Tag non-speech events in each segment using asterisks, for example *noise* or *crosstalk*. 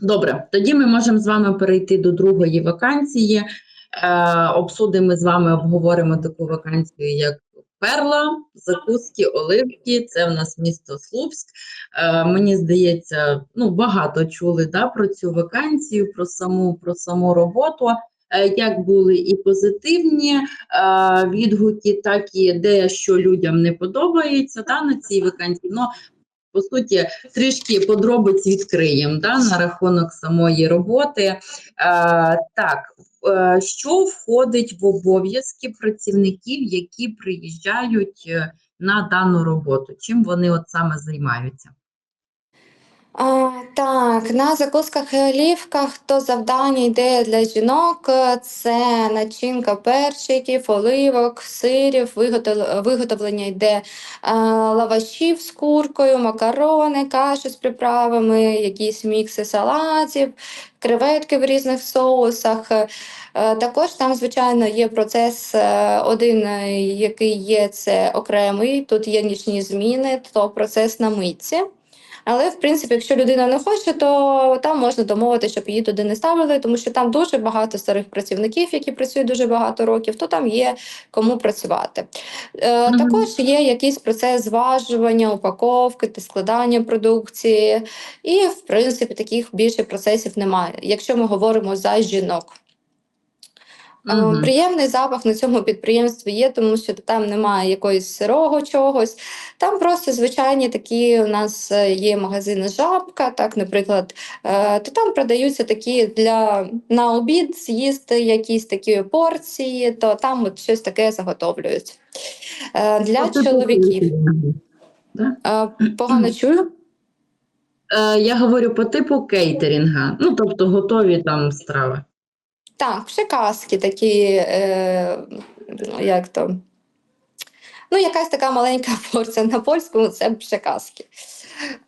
Добре, тоді ми можемо з вами перейти до другої вакансії. Е, обсудимо з вами, обговоримо таку вакансію, як Перла, закуски, оливки. Це в нас місто Слупськ. Е, мені здається, ну багато чули да, про цю вакансію, про саму, про саму роботу. Е, Як були і позитивні е, відгуки, так і де що людям не подобається да, на цій вакансії. Ну, по суті, трішки подробиць відкриємо да, на рахунок самої роботи. Е, так, е, що входить в обов'язки працівників, які приїжджають е, на дану роботу? Чим вони от саме займаються? А, так, на закусках і олівках то завдання йде для жінок. Це начинка перчиків, оливок, сирів, виготовлення йде е, лавашів з куркою, макарони, каші з приправами, якісь мікси салатів, креветки в різних соусах. Е, Також там, звичайно, є процес е, один, який є це окремий. Тут є нічні зміни, то процес на митці. Але в принципі, якщо людина не хоче, то там можна домовити, щоб її туди не ставили, тому що там дуже багато старих працівників, які працюють дуже багато років, то там є кому працювати. Е. Також є якийсь процес зважування, упаковки та складання продукції, і в принципі таких більше процесів немає, якщо ми говоримо за жінок. Мгм. Приємний запах на цьому підприємстві є, тому що там немає якогось сирого чогось. Там просто звичайні такі у нас е, є магазини жабка, так, наприклад, е, то там продаються такі для на обід з'їсти якісь такі порції, то там от щось таке заготовлюють. Для Тобто чоловіків. Погано чую. Я говорю по типу кейтерінга, ну тобто готові там страви. Так, приказки такі, е, ну, як то. Ну, якась така маленька *laughs* порція на польському це приказки.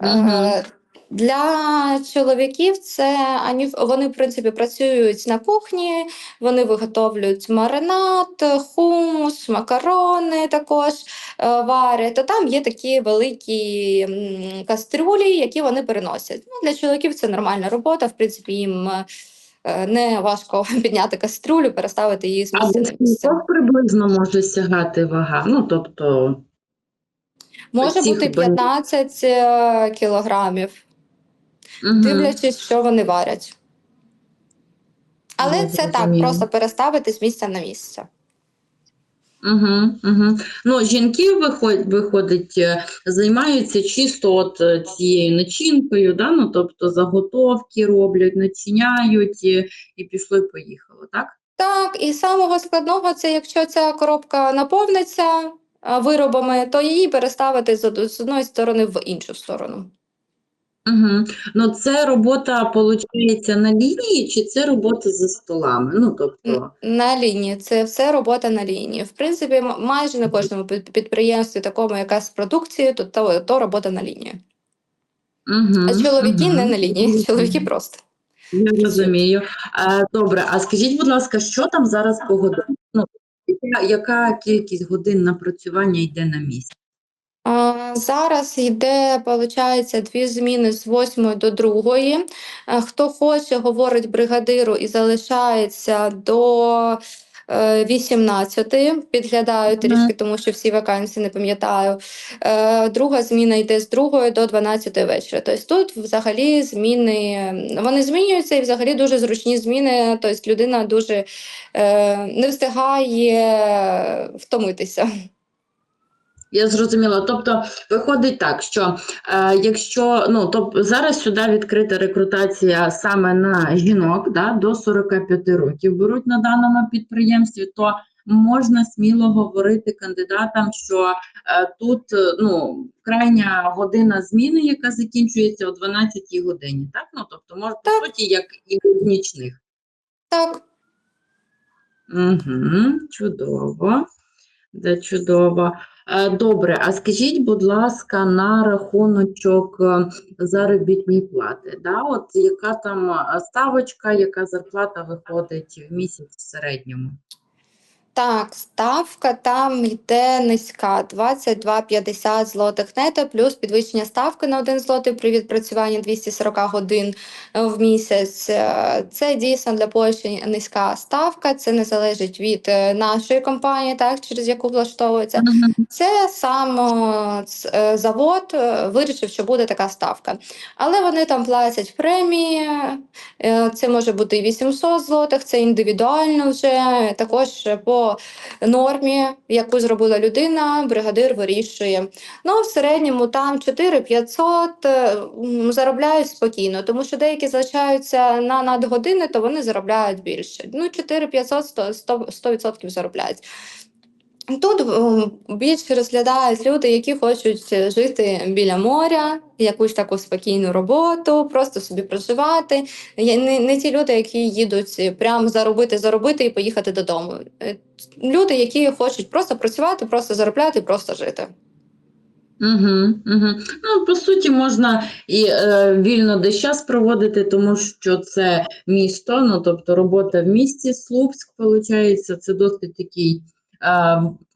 Мгм. Е, для чоловіків це вони, в принципі, працюють на кухні, вони виготовлюють маринад, хумус, макарони також е, варять. То там є такі великі кастрюлі, які вони переносять. Ну, для чоловіків це нормальна робота, в принципі, їм. Е, Не важко *laughs* підняти каструлю, переставити її з місця на місце. скільки приблизно може сягати вага? Ну тобто, Може бути 15 е, кілограмів, угу. дивлячись, що вони варять. Але Ну, це так, просто переставити з місця на місце. Угу, угу. Ну, жінки виходять, виходить, е, займаються чисто от е, цією начинкою, да? ну, тобто заготовки роблять, начиняють і, і пішло і поїхало, так? Так, і самого складного це якщо ця коробка наповниться виробами, то її переставити з одної сторони в іншу сторону. Угу. Ну, це робота, виходить, на лінії, чи це робота за столами? Ну, тобто, На лінії це все робота на лінії. В принципі, майже на кожному підприємстві, такому якась продукція, то, то, то робота на лінії. угу, А чоловіки не на лінії, чоловіки просто. Я розумію. А, добре, а скажіть, будь ласка, що там зараз по годинам? Ну, яка, яка кількість годин напрацювання йде на місці? Зараз йде, виходить, дві зміни з 8 до 2. Е, Хто хоче, говорить бригадиру і залишається до е, 18. Підглядаю трішки, тому що всі вакансії не пам'ятаю. Е, Друга зміна йде з 2 до 12 вечора. Тобто тут взагалі зміни вони змінюються і взагалі дуже зручні зміни. Тобто людина дуже е, не встигає втомитися. Я зрозуміла. Тобто виходить так, що е, якщо ну тобто зараз сюди відкрита рекрутація саме на жінок, да, до 45 років беруть на даному підприємстві, то можна сміло говорити кандидатам, що е, тут е, ну крайня година зміни, яка закінчується о 12 годині, так? Ну тобто, може по суті, як і в нічних. Так. Угу, чудово. Де чудово. Е, Добре, а скажіть, будь ласка, на рахуночок е, заробітної плати, да? От яка там е, ставочка, яка зарплата виходить в місяць в середньому? Так, ставка там йде низька 22,50 злотих нето, плюс підвищення ставки на 1 злотий при відпрацюванні 240 годин е, в місяць. Е, Це дійсно для Польщі низька ставка. Це не залежить від е, нашої компанії, так через яку влаштовується. Це сам завод вирішив, що буде така ставка. Але вони там платять премії. Це може бути і 800 злотих, це індивідуально вже. Також по нормі, яку зробила людина, бригадир вирішує. Ну, в середньому там 4-500 е, заробляють спокійно, тому що деякі залишаються на надгодини, то вони заробляють більше. Ну, 4-500 100%, 100, 100% заробляють. Тут більше розглядають люди, які хочуть жити біля моря, якусь таку спокійну роботу, просто собі проживати. Не, не ті люди, які їдуть прямо заробити, заробити і поїхати додому. Е, Люди, які хочуть просто працювати, просто заробляти, просто жити. Угу, угу. Ну, по суті, можна і е, вільно десь час проводити, тому що це місто, ну тобто робота в місті Слупськ, виходить, це досить такий е,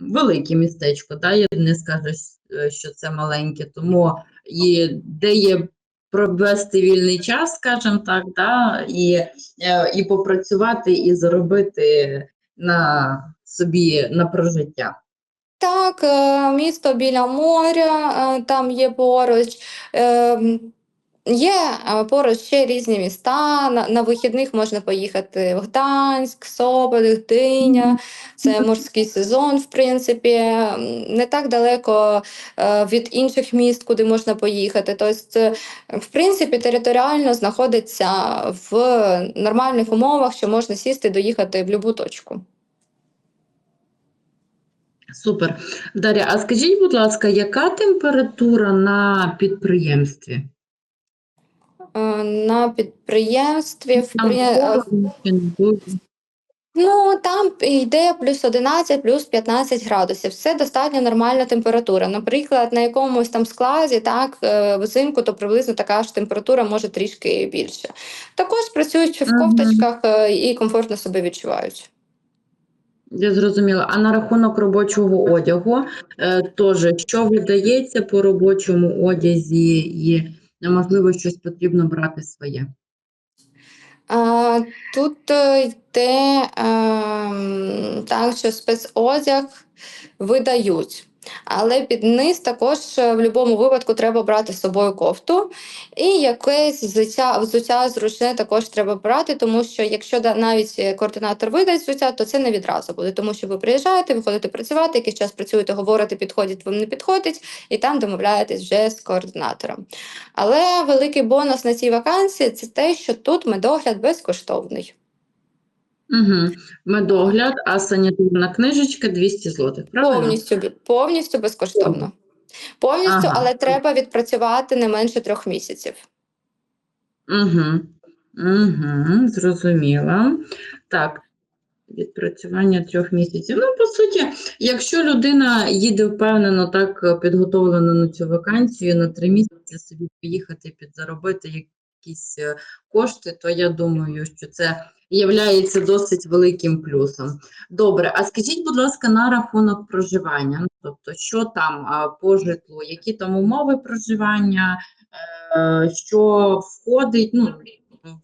велике містечко, да? Я не скажу, е, що це маленьке, тому і де є провести вільний час, скажімо так, да? і, е, і попрацювати, і заробити на собі на прожиття. Так, е, місто біля моря, там є поруч. Е, Є е, поруч ще різні міста. На, на вихідних можна поїхати в Гданськ, Соболь, Гдиня. Це морський сезон, в принципі. Не так далеко е, від інших міст, куди можна поїхати. Тобто, це, в принципі, територіально знаходиться в нормальних умовах, що можна сісти і доїхати в будь-яку точку. Супер. Дар'я, а скажіть, будь ласка, яка температура на підприємстві? Е, На підприємстві в Там при- холодно чи не дуже? Ну, там йде плюс 11, плюс 15 градусів. Це достатньо нормальна температура. Наприклад, на якомусь там складі, так, е, взимку, то приблизно така ж температура може трішки більше. Також працюють в Мгм. кофточках е, і комфортно себе відчувають. Я зрозуміла. А на рахунок робочого одягу, е, теж, що видається по робочому одязі і, можливо, щось потрібно брати своє? Тут е, йде ем, так, що спецодяг видають. Але під низ також е, в будь-якому випадку треба брати з собою кофту. І якесь взуття, взуття зручне також треба брати, тому що якщо навіть е, координатор видасть взуття, то це не відразу буде. Тому що ви приїжджаєте, виходите працювати, якийсь час працюєте, говорите, підходить вам не підходить, і там домовляєтесь вже з координатором. Але великий бонус на цій вакансії це те, що тут медогляд безкоштовний. Угу. Медогляд, а санітарна книжечка 200 злотих, правильно? Повністю, повністю безкоштовно. Повністю, Ага. але треба відпрацювати не менше трьох місяців. Угу. Угу. Зрозуміла. Так, відпрацювання трьох місяців. Ну, по суті, якщо людина їде впевнено, так підготовлена на цю вакансію на три місяці собі поїхати підзаробити якісь е, кошти, то я думаю, що це являється досить великим плюсом. Добре, а скажіть, будь ласка, на рахунок проживання, ну тобто, що там по житлу, які там умови проживання, е, що входить ну,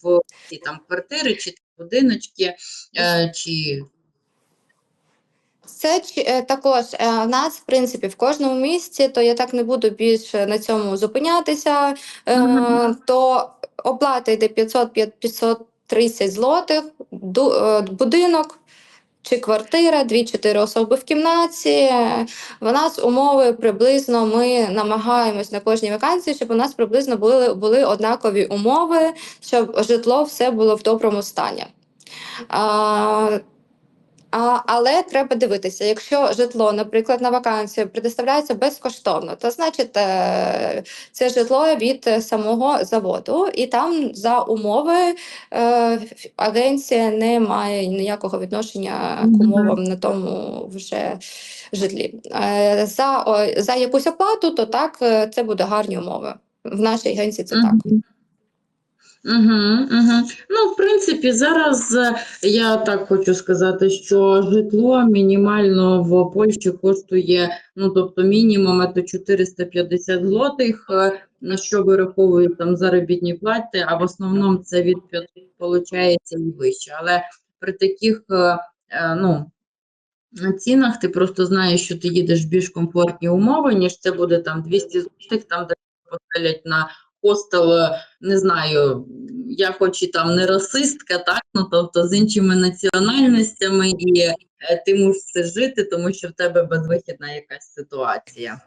в ці там квартири чи будиночки, е, чи це е, також в нас, в принципі, в кожному місці, то я так не буду більше на цьому зупинятися, mm -hmm. то оплата йде 500 500 30 злотих, е, будинок чи квартира, 2-4 особи в кімнаті. В нас умови приблизно ми намагаємось на кожній вакансії, щоб у нас приблизно були, були однакові умови, щоб житло все було в доброму стані. А, але треба дивитися, якщо житло, наприклад, на вакансію предоставляється безкоштовно, то значить е, це житло від самого заводу, і там за умови е, агенція не має ніякого відношення к умовам на тому вже житлі. Е, За, за якусь оплату, то так, це буде гарні умови. В нашій агенції це так. Угу, угу. Ну, в принципі, зараз е, я так хочу сказати, що житло мінімально в Польщі коштує, ну тобто мінімум це 450 злотих, е, на що вираховують там заробітні плати, а в основному це від 5 виходить і вище. Але при таких е, ну, цінах ти просто знаєш, що ти їдеш в більш комфортні умови, ніж це буде там 200 злотих, там де поселять на е, не знаю, я хоч і там не расистка, так, ну тобто з іншими національностями, і е, ти мусиш жити, тому що в тебе безвихідна якась ситуація.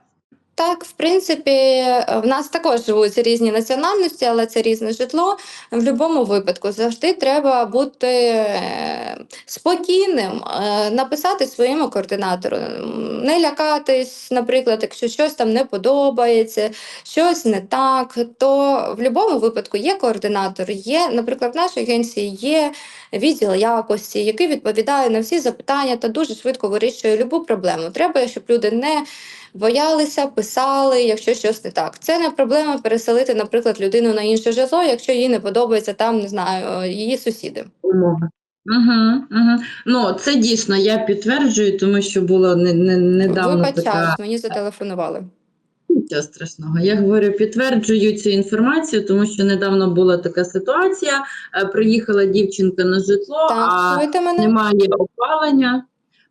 Так, в принципі, е, в нас також живуть різні національності, але це різне житло. В будь-якому випадку завжди треба бути е, спокійним, е, написати своєму координатору, не лякатись, наприклад, якщо щось там не подобається, щось не так, то в будь-якому випадку є координатор, є, наприклад, в нашій агенції є відділ якості, який відповідає на всі запитання та дуже швидко вирішує будь-яку проблему. Треба, щоб люди не боялися, писали, якщо щось не так. Це не проблема переселити, наприклад, людину на інше житло, якщо їй не подобається там, не знаю, її сусіди. Угу, угу. Ну, це дійсно я підтверджую, тому що було не, не, недавно така. Мені зателефонували. Нічого страшного. Я говорю, підтверджую цю інформацію, тому що недавно була така ситуація. е, Приїхала дівчинка на житло, Так, а мене? немає опалення.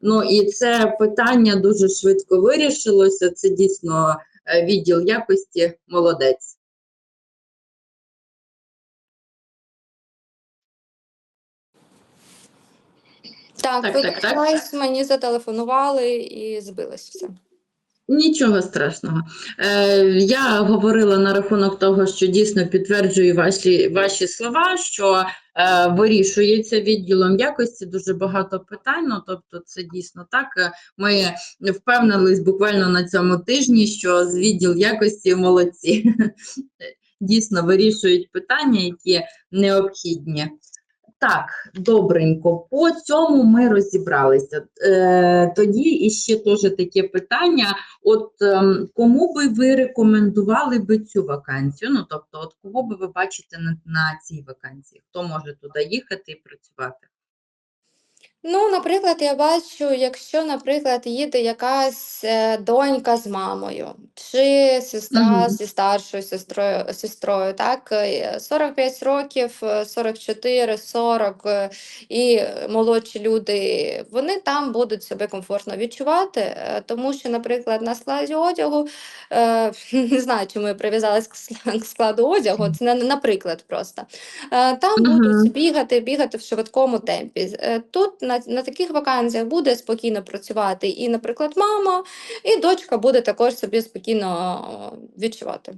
Ну і це питання дуже швидко вирішилося. Це дійсно е, відділ якості молодець. Так, Так, так, так. мені зателефонували і збилось все. Нічого страшного. Е, я говорила на рахунок того, що дійсно підтверджую ваші, ваші слова, що е, вирішується відділом якості дуже багато питань. Ну, тобто, це дійсно так. Е, Ми впевнились буквально на цьому тижні, що з відділ якості молодці. *laughs* Дійсно вирішують питання, які необхідні. Так, добренько, по цьому ми розібралися. Е, тоді іще теж таке питання. От ем, кому би ви рекомендували би цю вакансію? Ну, тобто, от кого би ви бачите на, на цій вакансії? Хто може туди їхати і працювати? Ну, наприклад, я бачу, якщо, наприклад, їде якась е, донька з мамою, чи сестра Мгм. зі старшою сестрою, сестрою, так, е, 45 років, е, 44, 40 е, і молодші люди, вони там будуть себе комфортно відчувати, е, тому що, наприклад, на складі одягу, е, *laughs* не знаю, чому я прив'язалась к ск- к складу одягу, це не наприклад просто. Е, Там Мгм. будуть бігати, бігати в швидкому темпі. Е, Тут на, на таких вакансіях буде спокійно працювати і, наприклад, мама, і дочка буде також собі спокійно відчувати.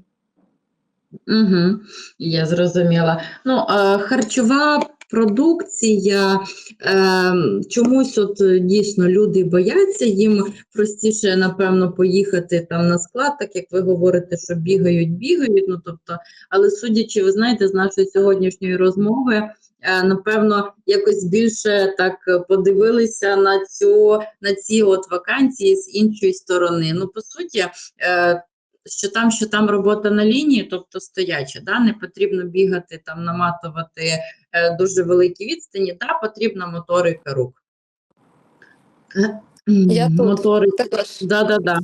Угу, я зрозуміла. Ну, харчова продукція, е, чомусь от е, дійсно люди бояться, їм простіше, напевно, поїхати там на склад, так як ви говорите, що бігають, бігають. Ну, тобто, але судячи, ви знаєте, з нашої сьогоднішньої розмови, напевно, якось більше так е, подивилися на цю на ці от вакансії з іншої сторони. Ну, по суті, е, що там, що там робота на лінії, тобто стояча, да? не потрібно бігати, там, наматувати е, дуже великі відстані, да? потрібна моторика рук. Е, Я тут. Також. да, да, да.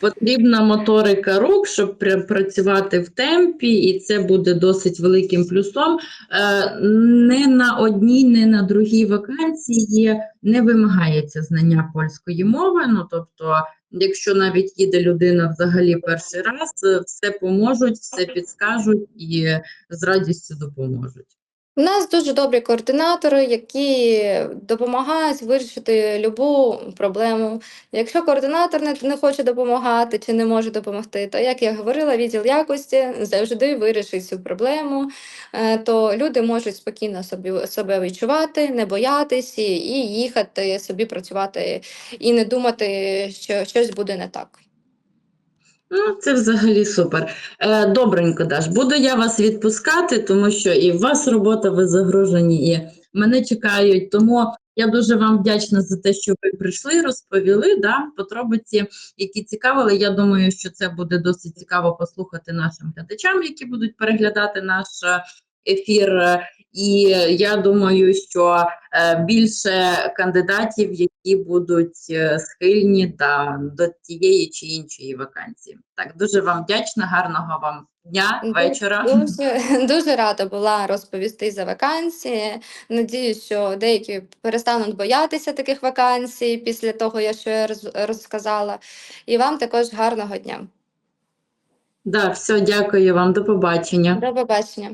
Потрібна моторика рук, щоб працювати в темпі, і це буде досить великим плюсом. Е, Не на одній, не на другій вакансії не вимагається знання польської мови. Ну тобто, якщо навіть їде людина взагалі перший раз, е, все поможуть, все підскажуть і з радістю допоможуть. У нас дуже добрі координатори, які допомагають вирішити любу проблему. Якщо координатор не, не хоче допомагати чи не може допомогти, то як я говорила, відділ якості завжди вирішить цю проблему, Е, то люди можуть спокійно собі, себе відчувати, не боятись і, і їхати собі працювати і не думати, що щось буде не так. Ну, це взагалі супер. Е, добренько, Даш. Буду я вас відпускати, тому що і в вас робота, ви загрожені, і мене чекають. Тому я дуже вам вдячна за те, що ви прийшли, розповіли да, подробиці, які цікавили. Я думаю, що це буде досить цікаво послухати нашим глядачам, які будуть переглядати наш е, ефір. І я думаю, що е, більше кандидатів, які будуть е, схильні та до тієї чи іншої вакансії. Так, дуже вам вдячна, гарного вам дня, вечора. Дуже, *laughs* дуже рада була розповісти за вакансії. Надіюсь, що деякі перестануть боятися таких вакансій після того, що я розказала. І вам також гарного дня. Да, все, дякую вам, до побачення. До побачення.